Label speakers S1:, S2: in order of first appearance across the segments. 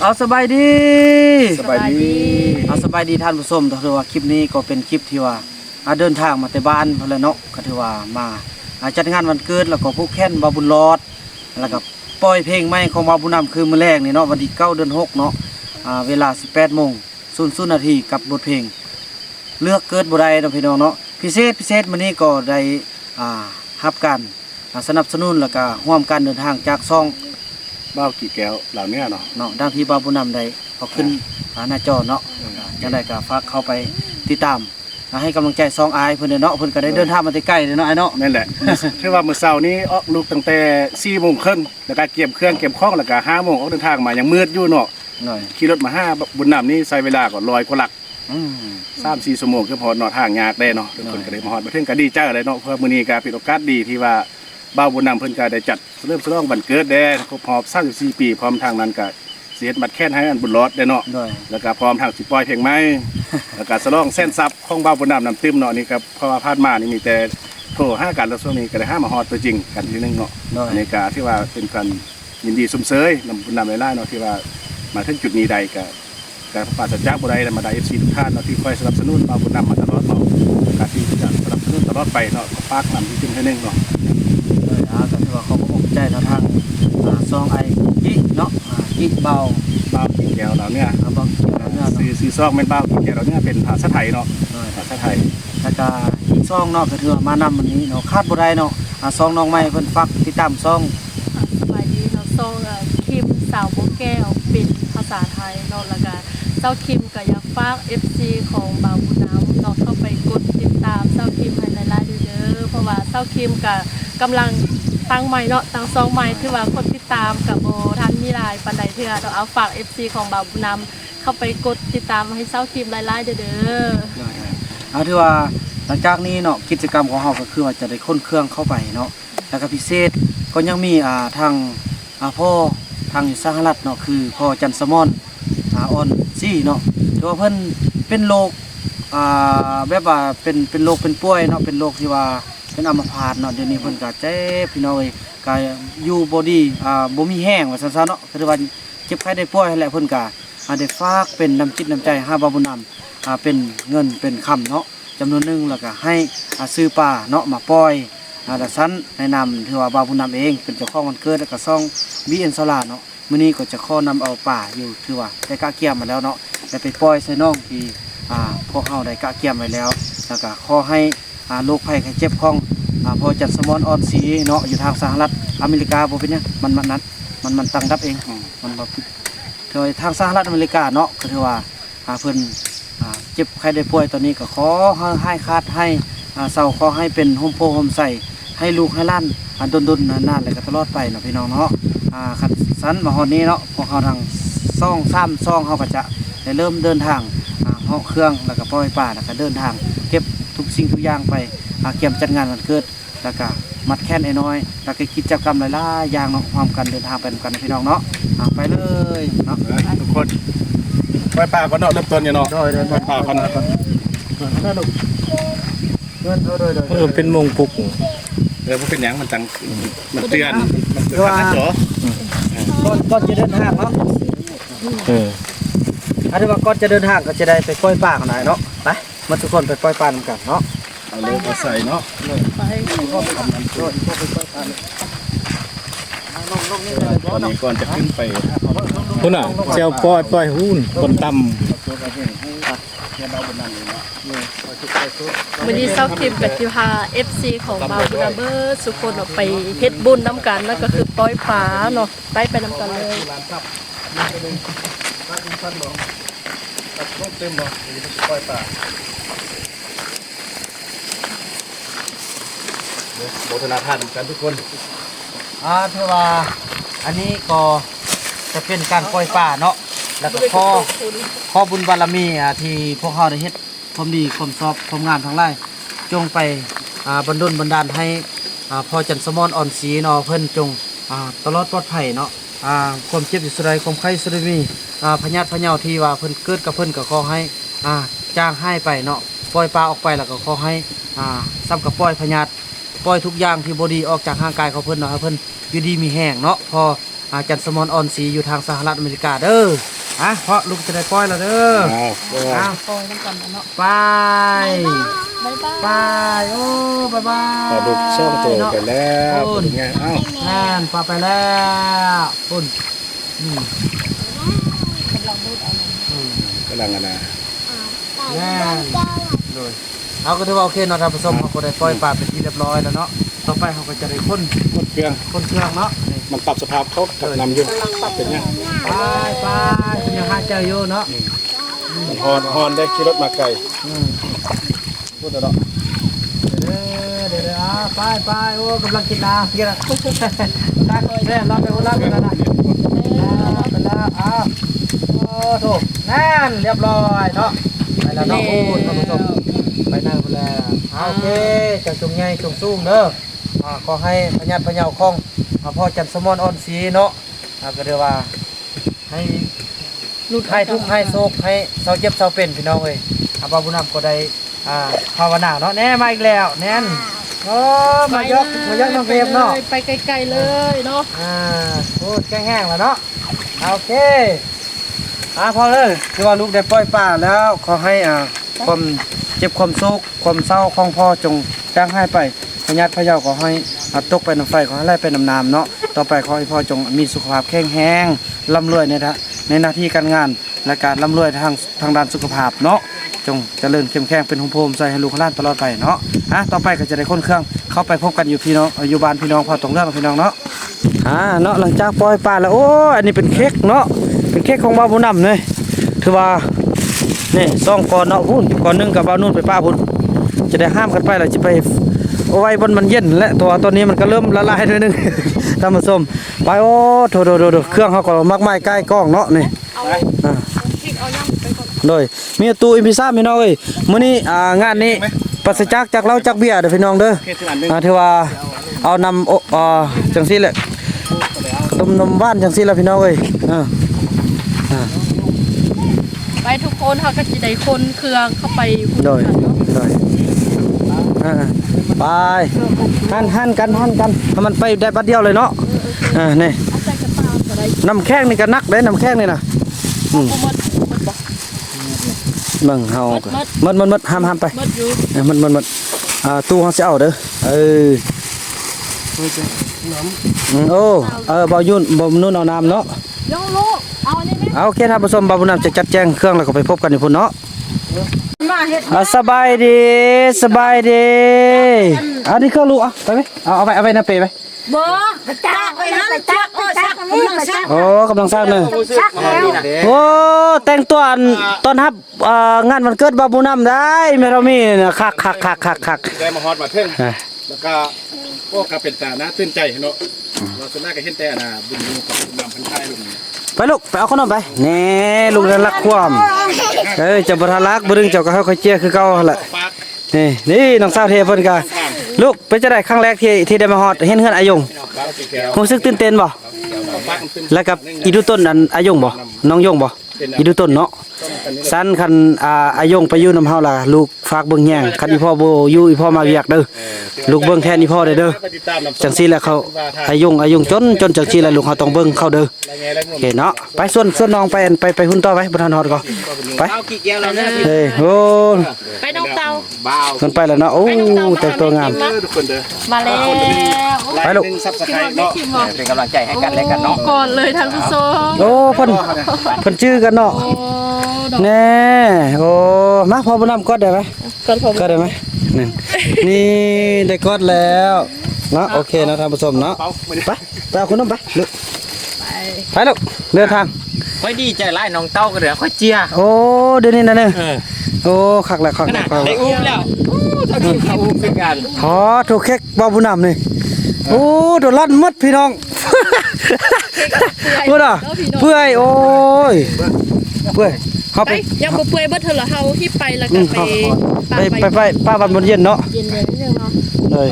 S1: เอาสบายดี
S2: สบายดี
S1: เอาสบายดีท่านผู้ชมถือว่าคลิปนี้ก็เป็นคลิปที่ว่าอ่าเดินทางมาแต่บ้านเพิ่นแหละเนาะก็ถือว่ามาอ่าจัดงานวันเกิดแล้วก็ผู้แค้นบาบุญรอดแล้วก็ปล่อยเพลงใหม่ของบาบุญนำคือมื้อแรกนี่เนาะวันที่9เดือน6เนาะอ่าเวลา 18โมง00นาทีกับบทเพลง เลือกเกิดบ่ได้เนาะพี่น้องเนาะพิเศษพิเศษมื้อนี้ก็ได้อ่ารับการอ่าสนับสนุนแล้วก็ร่วมการเดินทางจากซ่อง
S2: เบ้ากี่แก้วเหล่าเนี้ยเนาะ
S1: เนาะดังที่บาบุญนำได้เอาขึ้นอ่าหน้าจอเนาะยังได้ก็ฝากเข้าไปติดตามอ่าให้กำลังใจซองอายเพิ่นเด้อเนาะเพิ่นก็ได้เดินทางมาแต่ใกล้เด้อเนาะไอ้เนาะ
S2: นั่นแหละเชื่อว่ามื้อเช้านี้ออกลูกตั้งแต่4โมงครึ่งแล้วก็เก็บเครื่องเก็บของแล้วก็5โมงออกเดินทางมายังมืดอยู่เนาะ
S1: หน่อย
S2: ขี่รถมาห้าบุญนำนี่ใช้เวลาก็ร้อยกว่าหลัก
S1: อืม
S2: 3-4ชั่วโมงคือพอเนาะทางยากได้เนาะทุกคนก็ได้มาฮอดมาถึงก็ดีใจเลยเนาะเพราะมื้อนี้ก็เป็นโอกาสดีที่ว่า บ้าวบุญนำเพิ่นก็ได้จัดเริ่มฉลองวันเกิดแด้ครบรอบ34ปีพร้อมทางนั้นก็เสียบัตรแค้นให้อันบุญรอดได้เนาะ
S1: หน่อย
S2: แล้วก็พร้อมทางสิปล่อยเพลงไหมแล้วก็สลองเส้นซับของบ้าวบนน้ำน้ำตื้มเนาะนี่ครับเพราะว่าพาดมานี่มีแต่โทรห้ากันแล้วช่วงนี้ก็ได้ห้ามาฮอดตัวจริงกันทีนึงเนาะ
S1: หน่อย
S2: ในการที่ว่าเป็นการยินดีสมเสยนำบุญนำไล่เนาะที่ว่ามาถึงจุดนี้ใดก็การปราศจากบุได้มาได้เอฟซีทุกท่านเนาะที่คอยสนับสนุนบ้าวบนน้ำมาตลอดเนาะการที่จะสนับสนุนตลอดไปเนาะก็ฝากนำที่จริงให้นึงเนาะ
S1: หน่อยอ่าก็ถือ ว่าเขาก็อกใจเนาะทางอ่าซองไอจิเนาะอ่าจิเบา
S2: บ้าวกินแก้วเราเนี่ย
S1: อ่าเบาเกี่ยวแล้วเนี่ย
S2: ซื้อซื้อซอกเป็นบ้าวกินแก้วเราเนี่ยเป็นภาษาไทยเนาะ
S1: หน่อย
S2: ภาษาไทย
S1: แล้วก็อีกซองเนาะก็ถือว่ามานำวันนี้เนาะคาดบ่ได้เนาะอ่าซองน้องใหม่เพิ่นฝากติดตามซอง
S3: อะสบายดีเนาะโซงอะคิมสาวโบแก้วเป็นภาษาไทยเนาะแล้วก็เจ้าคิมก็อยากฝาก FC ของบาวบุญน้ำเนาะเข้าไปกดติดตามเจ้าคิมให้หลายๆเด้อเพราะว่าเจ้าคิมก็กำลัง ตั้งใหม่เนาะตั้งซองใหม่ที่ว่าคนติดตามกับโบทันมีลายปานใดเทื่อเนาะเอาฝาก FC ของบาวบุญนำเข้าไปกดติดตามให้เจ้าคิมหลายๆเด้อเด้อ
S1: เอาที่ว่าหลังจากนี้เนาะกิจกรรมของเราก็คือว่าจะได้ค้นเครื่องเข้าไปเนาะแล้วก็พิเศษก็ยังมีอ่าทางอ่าพ่อทางอยู่สหรัฐเนาะคือพ่อจันสมอนอาออนซี่เนาะที่ว่าเพิ่นเป็นโรคอ่าแบบว่าเป็นเป็นโรคเป็นป่วยเนาะเป็นโรคที่ว่า เป็นอัมพาตเนาะเดี๋ยวนี้เพิ่นก็เจ็บพี่น้องเอ้ยก็อยู่บ่ดีอ่าบ่มีแห้งว่าซั่นๆเนาะคือว่าเจ็บไข้ได้ป่วยแหละเพิ่นก็อาได้ฝากเป็นน้ำจิตน้ำใจห้าบาบุญนำอ่าเป็นเงินเป็นคำเนาะจำนวนหนึ่งแล้วก็ให้อ่าซื้อปลาเนาะมาปล่อยอ่าแต่ซันแนะนำถือว่าบาบุญนำเอง เป็นเจ้าของวันเกิดแล้วก็ซ่องบีเอ็นสลาเนาะมื้อนี้ก็จะข้อนำเอาป่าอยู่ถือว่าได้กะเกียมมาแล้วเนาะได้ไปปล่อยใส่น้องที่อ่าพวกเฮาได้กะเกียมไว้แล้วแล้วก็ขอให้ โรคภัยไข้เจ็บของอ่าพอจัดสมอนออนสีเนาะอยู่ทางสหรัฐอเมริกาบ่เป็นหยังมันมันนั้นมันมันตั้งรับเอง
S2: อืม
S1: มันบ่ผิดถือว่าทางสหรัฐอเมริกาเนาะก็ถือว่าอ่าเพิ่นอ่าเจ็บใครได้ป่วยตอนนี้ก็ขอให้ให้คาดให้อ่าเศร้าขอให้เป็นโฮมโพโฮมใส่ให้ลูกให้หล้านอันดนๆนานๆแล้วก็ตลอดไปเนาะพี่น้องเนาะอ่าขัดสันมาฮอดนี้เนาะพวกเขาทางซ่องซ้ำซ่องเขาก็จะได้เริ่มเดินทางอ่าเหาะเครื่องแล้วก็ปล่อยป่าแล้วก็เดินทาง เก็บทุก สิ่งทุกอย่างไปอ่าเกี่ยมจัดงานวันเกิดแล้วก็มัดแค้นไอ้น้อยแล้วก็กิจกรรมหลายๆอย่างเนาะความกันเดินทางไปนำกันนะพี่น้องเนาะอ่าไปเลยเนาะ
S2: ทุกคนไหว้ป่าก่อนเนาะเริ่มต้นเนี่ยเนาะ
S1: โดยโดย
S2: ไหว้ป่าก่อน
S1: เงินโดยโดยโดย
S4: เออเป็นมงกุก
S2: เออมันเป็นหยังมันจังมันเตือนมันเตือน
S1: ว่า
S2: นะจ๋อ
S1: ก่อนก่อนจะเดินทางเนาะ
S4: เออ
S1: อันนี้ว่าก่อนจะเดินทางก็จะได้ไปปล่อยป่ากันหน่อยเนาะไป มาทุกคนไปปล่อยป่ากันกันเนาะ
S2: เอาเลยมาใส่เนาะ
S3: ไป
S2: ตอนนี้ก่อนจะขึ้นไป
S4: พุ่นอะเจ้าปล่อยปล่อยหุ้นคนต่
S3: วันนี้เจ้าคิมกับจิพา FC ของบาวบุญน้ำเบอร์สุคนออกไปเฮ็ดบุญน้ำกันนั่นก็คือปล่อยปลาเนาะไปไปน้ำกันเลย
S2: เต็มเนาะปล่อยป่า โมทนาทานกันทุกคน
S1: อ่าถือว่าอันนี้ก็จะเป็นการปล่อยป่าเนาะแล้วก็ข้อข้อบุญบารมีอ่าที่พวกเขาได้เฮ็ดความดีความชอบความงามทั้งหลายจงไปอ่าบรรดลบันดาลให้อ่าพอจันทร์สมอนอ่อนสีเนาะเพิ่นจงอ่าตลอดปลอดภัยเนาะอ่าความเจ็บอยู่สุดใดความไข้สุดใดมีอ่าพญาติพญาที่ว่าเพิ่นเกิดกับเพิ่นก็ขอให้อ่าจ้างให้ไปเนาะปล่อยปลาออกไปแล้วก็ขอให้อ่าซ้ำกับปล่อยพญาติ ปล่อยทุกอย่างที่บดีออกจากร่างกายของเพิ่นเนาะให้เพิ่นอยู่ดีมีแห้งเนาะพออาจันสมอนออนซีอยู่ทางสหรัฐอเมริกาเด้ออะเพราะลูกจะได้ปล่อยแล้วเด้อ
S2: อ้าว
S1: อ้าว
S3: ปล่อยน้ำกันนะเนาะ
S1: ไป
S3: บ๊ายบาย
S1: ไปโอ้บายบาย
S2: ปลาดุกช่องโตไปแล้ว
S1: โอ้
S2: เป็นไงอ้าว
S1: แน่นปลาไปแล้วคุณอืม
S3: กำลังดูดเอาเลย
S1: อืม
S2: กำลังอะนะ
S1: แน่นเลย เอาก็ถือว่าโอเคเนาะท่านผู้ชมเขาก็ได้ปล่อยปลาเป็นที่เรียบร้อยแล้วเนาะต่อไปเขาก็จะได้ค้น
S2: กดเครื่อง
S1: ค้นเครื่องเนาะนี่
S2: มันปรับสภาพเขากับนำอยู่เป็นไง
S1: ไปไปคุณยังหาเจออยู่เนาะ
S2: มันฮอนฮอนได้ขี่รถมาไกล
S1: อืม
S2: พูดแล้วเนาะ
S1: เด้อเดี๋ยวเดี๋ยวอะไปไปโอ้กำลังกินน้ำกินอะตักแน่เราไปคนละกันนะอ่าไปแล้วอ้าวโอ้โถแน่นเรียบร้อยเนาะ ไปแล้วเนาะโอ้ท่านผู้ชมไปนั่งไปแล้วอ่าโอเคจังจุงใหญ่จุงสูงเด้ออ่าขอให้พญาติพญาคองอ่าพ่อจันทร์สมอนอ่อนสีเนาะอ่าก็เรียกว่าให้ลูกให้ทุกข์ให้โศกให้เศร้าเจ็บเศร้าเป็นพี่น้องเอ้ยอาบาบุญนำก็ได้อ่าภาวนาเนาะแน่มาอีกแล้วแน่นโอ้มายกมายกน้องเพมเนาะ
S3: ไปไกลๆเลยเนาะ
S1: อ่าพูดแห้งๆแล้วเนาะโอเค อ่าพอเลยคือว่าลูกได้ปล่อยป่าแล้วขอให้อ่าความเจ็บความโศกความเศร้าของพ่อจงจางหายไปพญาติพะเยาขอให้อ่าตกไปน้ำไฟขอให้ไล่ไปน้ำน้ำเนาะต่อไปขอให้พ่อจงมีสุขภาพแข็งแรงร่ำรวยในทะในหน้าที่การงานและการร่ำรวยทางทางด้านสุขภาพเนาะจงเจริญเข้มแข็งเป็นหุ่มโพมใส่ให้ลูกให้หล้านตลอดไปเนาะอะต่อไปก็จะได้ค้นเครื่องเข้าไปพบกันอยู่พี่น้องอยู่บ้านพี่น้องพอตรงเรื่องพี่น้องเนาะอ่าเนาะหลังจากปล่อยปลาแล้วโอ้อันนี้เป็นเค้กเนาะ เป็นเค้กของบ่าวผู้นำเลยถือว่านี่ซองก่อนเนาะพุ่นก่อนหนึงกับบ่านุ่นไปป้าพุ่นจะได้ห้ามกันไปแล้วจะไปเอาไว้บนมันเย็นและตัวตัวนี้มันก็เริ่มละลายด้วยนึงท่านผู้ชมไปโอ้โถโถโถโถเครื่องเขาก็มากมายใกล้กล้องเนาะนี่
S3: ย่ำไปก่อน
S1: โดยมีตู้อิมพิซ่าพี่น้องเอ้ยมื้อนี้งานนี้ปราศจากจากเล้าจากเบียร์เด้อพี่น้องเด้อ
S2: เคสอันหนึง
S1: อ่าที่ว่าเอานำโอ๋จังซี่แหละขนมนมบ้านจังซี่แหละพี่น้องเอ้ย
S3: ทุกคนเขาก็จะได้คนเครื่องเข้าไปพุ่น
S1: โดย
S3: กันเนาะ
S1: โดยอ่าไปหันหันกันหันกันให้มันไปได้บัดเดียวเลยเนาะอ่านี่
S3: เอาใส่กระเป๋าก็ได้
S1: น้ำแข้งนี่ก็นักเด้น้ำแข้งนี่นะอืม
S3: บ่หมดหมดบ่
S1: เบิ่งเฮาก็หมดหมดหมดห้ามห้ามไป
S3: หมดอยู่
S1: เออหมดหมดหมดอ่าตู้เฮาสิเอาเด้อเอออืมโอ้เออบ่ยุ่นบ่นุ่นเอาน้ำเนาะ
S3: โยลูก เอาอันนี้ไหม
S1: เอาโอเคท่านผู้ชมบาบุญนำจะจัดแจงเครื่องแล้วก็ไปพบกันอยู่พุ่นเนาะ
S3: มาเฮ็ด
S1: อะสบายดีสบายดีอันนี้เครื่องลูกอะไปไหมเอาเอาไปเอาไปนะเปไป
S3: บ่จักไปนั่นจักโอ้จักกำลังจัก
S1: โอ้กำลังสร้างเลย
S3: จักแล้ว
S1: โอ้แต่งตัวอันตอนรับเอ่องานวันเกิดบาบุญนำได้แม่เรามีนะคักคักคักคักคัก
S2: ได้มาฮอดมาเทิง
S1: อะ
S2: แล้วก็พวกก็เป็นตานะตื่นใจเนาะเราส่วนหน้าก็เห็นแต่น่ะบุญอยู่กับบุญนำพันท้ายลุง
S1: ไปลูกไปเอาขนมไปแน่ลูกนั้นรักความเอ้ยเจ้าบ่ทันรักบ่ดึงเจ้าก็ค่อยๆเจียคือเก่าหั่นแหละ
S2: ปาก
S1: นี่นี่น้องสาวเทเพิ่นก็ลูกเป็นจะได้ครั้งแรกที่ที่ได้มาฮอดเห็นเฮือนอายง
S2: ปากสีแก้ว
S1: รู้สึกตื่นเต้นบ่
S2: ปากมันขึ้น
S1: แล้วกับอีดูต้นอันอายงบ่น้องยงบ่อีดูต้นเนาะ สั้นคันอ่าอายงไปอยู่นำเฮาล่ะลูกฝากเบิ่งแยงคันอีพ่อบ่อยู่อีพ่อมาเวียกเด้อลูกเบิ่งแทนอีพ่อได้เด้อจังซี่แหละเขาอายงอายงจนจนจังซี่แหละลูกเฮาต้องเบิ่งเขาเด้อโอเคเนาะไปส่วนส่วนน้องไปอันไปไปหุ่นต่อไปบ่ทันฮอดก็ไป
S5: เอากี่แก้วแล้วเนี่ย
S1: เฮ้ยโอ้
S3: ไปน้องเตา
S5: บ้าว
S1: มันไปแล้วเนาะโอ้แต่งตัวงาม
S2: ทุกคนเด้อ
S3: มาแล้ว
S1: ไปลูก
S2: ซับส
S3: คิ
S2: ไค
S3: ม
S2: ร
S3: ว่า
S2: ต์
S3: ไม่
S2: เนาะ
S3: คิมว่า
S5: เป็นกำลังใจให้กันและกันเนาะ
S3: ก่อนเลยท่านผู้ชม
S1: โอ้เพิ่นเพิ่นชื่อกันเนาะ
S3: โอ้ดอก
S1: แน่โอ้มาพอบ่นำกดได้ไหม
S3: ก่อนผม
S1: ก็ได้ไหมนี่นี่ได้กดแล้วเนาะโอเคนะท่านผู้ชมเนาะ
S2: เป้าไม่ได้
S1: ไปไปเอาคุณน้องไปลูก
S3: ไป
S1: ไปลูกเดินทาง
S5: ค่อยดีใจไล่น้องเต้าก็เหลือค่อยเจีย
S1: โอ้เดี๋ยวนี้นะเนี่ย
S5: เออ
S1: โอ้คักแล้วคัก
S5: ข
S1: แล้
S5: นาวด
S1: คัก
S5: ได้
S1: แล้ว
S5: อุ้มแล้วอู้เท่าที่เขาอุ้มคือกัน
S1: ขอถูกเค้กบ่าวผู้นำนี่โอ้โดนลั่นหมดพี่น้องพูดอะเปื่อยโอ้ยเปื่อย เข้า
S3: ไป
S1: ไป
S3: ยังบ่เปื่อยบ่เถอะเหรอเฮาที่ไปแล้ว
S1: อื
S3: ก็
S1: ม
S3: ไป
S1: ไปไปไปป้าบันบนเย็นเนาะ
S3: เย็นเลยนิดนึงเนาะ
S1: เลย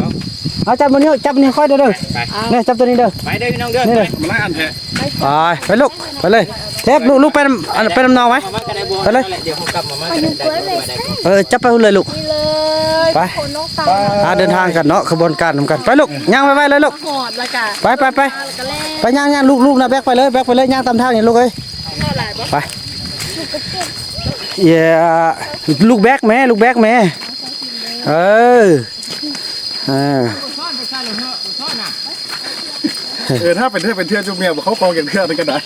S1: เอาจับมันนี้จับนี่ค่อยเด้อเด้อ
S5: ไป
S1: เนี่ยจับตัวนี้เด้อ
S5: ไปเด้อพี่น้องเด้อ
S1: นี่
S5: ไป
S1: เลย
S2: มาไล่อันแท้
S1: ไปไปลูกไปเลยเทปลูกลูกไปน้ำอันไปน้ำนองไหม
S5: มามากันได้บัว
S1: ไปเลย
S5: เดี๋ยวเขากลับมามากันได้ได้บัวได้
S1: เออจับไปเลยลูก
S3: นี่เลย
S1: ไป
S3: คนน้องเต้า
S1: หาเดินทางกันเนาะขบวนการนำกันไปลูกย่างไปไปเลยลูก
S3: หอดแล้วกัน
S1: ไปไปไป
S3: แล้วก็แล่
S1: ไปย่างย่างลูกลูกนะแบกไปเลยแบกไปเลยย่างตามทางนี่ลูกเอ้ย
S3: เท่าไหร่บ่
S1: ไป เย่ลูกแบกแม่ลูกแบกแม่เออเออ
S2: เออถ้าเป็นเทื่อเป็นเทื่อจุกเมียเขากองกันเครื่องนึงก็ได้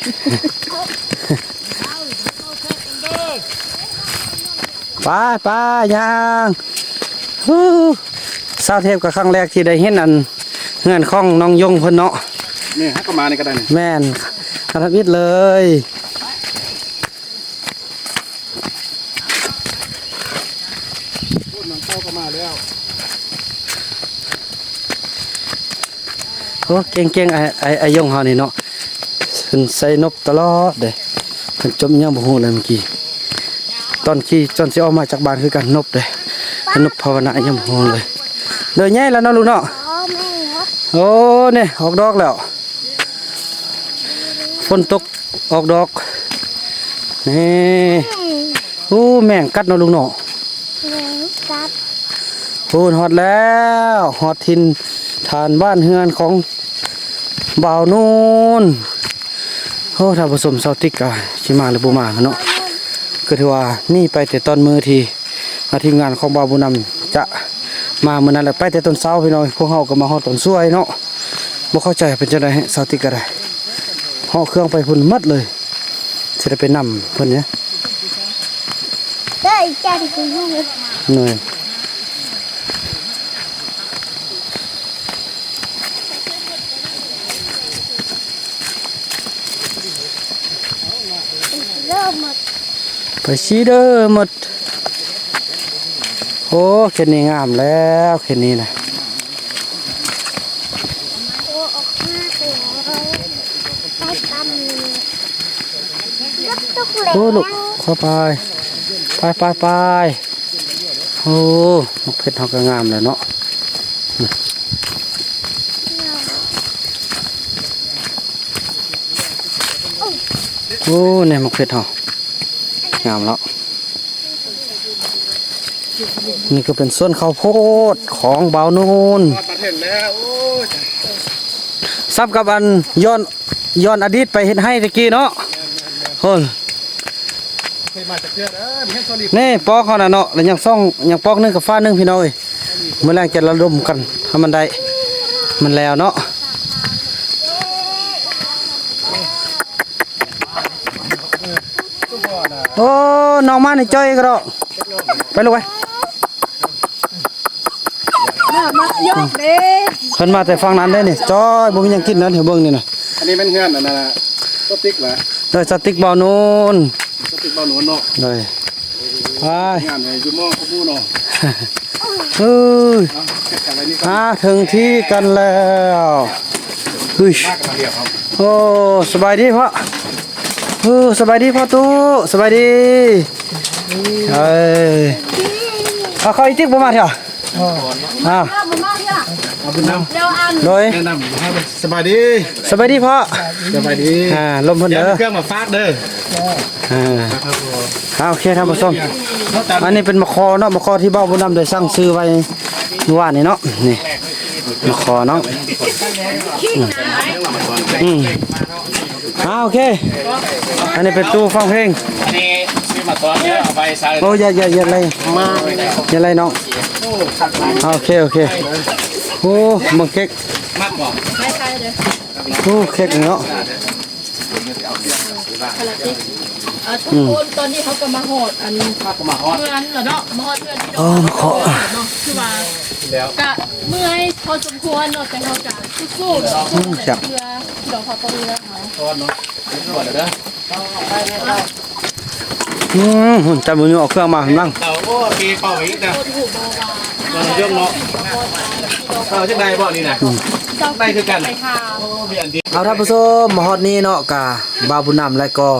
S1: ไปไปย่างฮู้สาวเทพกับครั้งแรกที่ได้เห็นอันเงื่อนข้องน้องยงเพิ่นเนาะ
S2: นี่ฮะก็มาในก็ได้นี่
S1: แม่นคาทวิทย์เลย
S2: น้องเต้าก็มาแล้ว
S1: โอ้เก่งๆไอ้ไอ้ไอ้ยงเฮานี่เนาะเพิ่นใส่นบตลอดเด้เพิ่นจมยังบ่ฮู้เลยเมื่อกี้ตอนขี่จนสิออกมาจากบ้านคือกันนบเด้เพิ่นนบภาวนายังบ่ฮู้เลยเลยใหญ่แล้วเนาะลูกเนาะโอ้เนี่ยออกดอกแล้วฝนตกออกดอกนี่โอ้แม่งกัดเนาะลูกเนาะพูนฮอดแล้วฮอดทินฐานบ้านเฮือนของ บ่าวนูนโอ้ถ้าผสมเซาติกอะชิมาหรือบ่มาเนาะก็ถือว่านี่ไปแต่ตอนมือทีอาทีมงานของบ่าวบุญนำจะมามื้อนั้นแหละไปแต่ตอนเช้าพี่น้องพวกเฮาก็มาฮอดตอนสวยเนาะบ่เข้าใจเป็นจังได๋เซาติกก็ได้ฮอเครื่องไปพุ่นหมดเลยสิได้ไปนำเพิ่นเนี่ย
S6: ได้จันทร์กูยุ่ง
S1: เหนื่อย
S6: เริ่มหมด
S1: ไปชี้เด้อหมดโอ้เข็นนี้งามแล้วเข็นนี้นะโอ้ลูกเข้าไปไปไปไปโอ้นกเพชรเขาก็งามเลยเนาะโอ้เนี่ยนกเพชรเขา งามแล้ว นี่ก็เป็นส่วนข้าวโพดของเบานูน
S2: มาประเทศแล้วโอ้ย
S1: ซับกับอันย้อนย้อนอดีตไปเห็นให้ตะกี้เนาะโอ้ย
S2: เคยมาจากเทื่อเด้อมีให้โซลิ
S1: นี่ปอกเขาน่ะเนาะแล้วยังซ่องยังปอกนึงกับฟ้านึงพี่น้อยเมื่อแรงจะระดมกันให้มันได้ มันแล้วเนาะ โอ้น้องมาในจ้อยก็ดอกไปลูกไป
S6: มายกเด้
S1: เพิ่นมาแต่ฟังนั้นได้นี่จ้อยบ่มีหยังกินนั่นเดี๋ยวเบิ่งนี่น่ะ
S2: อันนี้เป็นเงื่อนอันนั้นน่ะก็ติ๊กเหรอ
S1: โดยสติ๊กบอลนูน
S2: ก็ติ๊กเบาหนูเนาะ
S1: เลยไป
S2: งานเลยอยู่หม้อขมูเนาะ
S1: เฮ้ย
S2: เอาแค่อะไรนี่ก็
S1: มาถึงที่กันแล้วเฮ้ย
S2: มากกันมาเดียวครับ
S1: โอ้สบายดีพ่อ โอ้สบายดีพ่อตู้สบายดีเอ้ยเอาเข้าอีกติ๊กบ่มาเถอะอ้าว
S2: เอาบุญนำ
S1: โดย
S2: แนะนำให้สบายดี
S1: สบายดีพ่อ
S2: สบายดี
S1: อ่าลมเพิ่น
S2: เดี๋ยว
S1: เด้อ
S2: เครื่องมาฟาดเด้อ
S1: อ่า
S2: ครับผม
S1: เอาโอเคท่านผู้ชม
S2: เขาตาม
S1: อันนี้เป็นมะคอเนาะมะคอที่เบ้าบุญนำได้สั่งซื้อไว้เมื่อวานนี้เนาะนี่มะคอเนาะอืม อ่าโอเค อันนี้เป็นตู้ฟังเพลง
S5: อันนี้ซื้อมาตอนนี้เอาไปใส่
S1: โอ้ยอย่าอย่าอย่าอะไรมาอย่าอะไรน้องอ่าโอเคโอเคโอ้มังเค้ก
S5: มากกว่า
S1: โอ้เค้กเนาะ
S3: อะทุกคนตอนนี้เขาก็มาหอดอัน
S5: มาฮอต
S3: เมื่อนเหรอเนาะมาหอดเพื่อนที่
S1: โอ้มะคอ
S3: เนาะคือว่ากะเมื่อยพอสมควรเนาะแต่เขากะสู้ๆเนาะสู้แต่เพื่อดอกพอตรงนี้นะ
S5: อนเนาะตอนเด้อ
S1: อืมหุ่นจับมือเอาเครื่องมาข้างล่ง
S5: เราโอ้ปีเป่าอีกนะ
S3: คนหูเบาหวาน
S5: เรื่องเนาะเป่าจังไดบ่นี่น่ะ
S3: เจ้า
S5: ได้คือกัน
S3: ไปข่าว
S5: โอ้มีอันที่
S1: เอาท่านผู้ชมมาฮอดนี้เนาะกะบาบุญนำและก็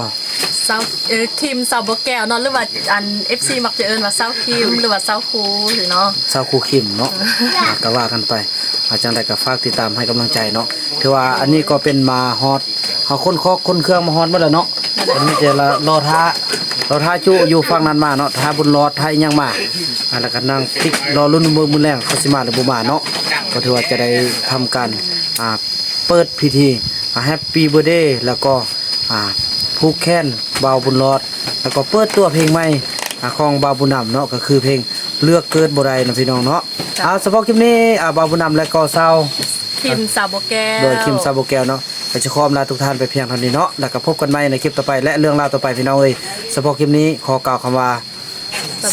S3: เซาเออทีมเซาบแก้วเนาะหรือว่าอัน FC มักจะเอินว่าเซาคิมหรือว่าเซาคูหรือเนาะ
S1: สาวครูขิมเนาะอ่าก็ว่ากันไปอาจารย์ใดก็ฝากติดตามให้กำลังใจเนาะถือว่าอันนี้ก็เป็นมาฮอด เอาคนคอกคนเครื่องมาฮอดมาแล้วเนาะอันนี้จะละรอท่าเราท้าจุอยู่ฝั่งนั้นมาเนาะท้าบุญรอดท้าอิหยังมาอ่าแล้วก็นั่งติ๊กรอรุ่นมือมือแรงเขาสิมาหรือบ่มาเนาะก็ถือว่าจะได้ทำการอ่าเปิดพิธีแฮปปี้เบ t ร์ a เดย์แล้วก็อ่าผูกแค้นเบาวบุญรอด แล้วก็เปิดตัวเพลงใหม่อ่าของบาวบุญนำเนาะก็คือเพลงเลือกเกิดบ่ได้นะพี่น้องเนาะเอาเฉพาะคลิปนี้อ่าบาวบุญนำและก็เศร้า
S3: คิมสาวบ่แก้ว
S1: โดยคิมซาโบแกวเนาะ ไปจะขออำลาทุกท่านไปเพียงเท่านี้เนาะแล้วก็พบกันใหม่ในคลิปต่อไปและเรื่องราวต่อไปพี่น้องเลยเฉพาะคลิปนี้ขอกล่าวคำว่า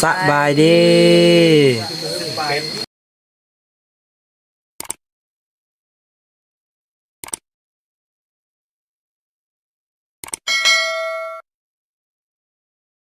S1: สบายดี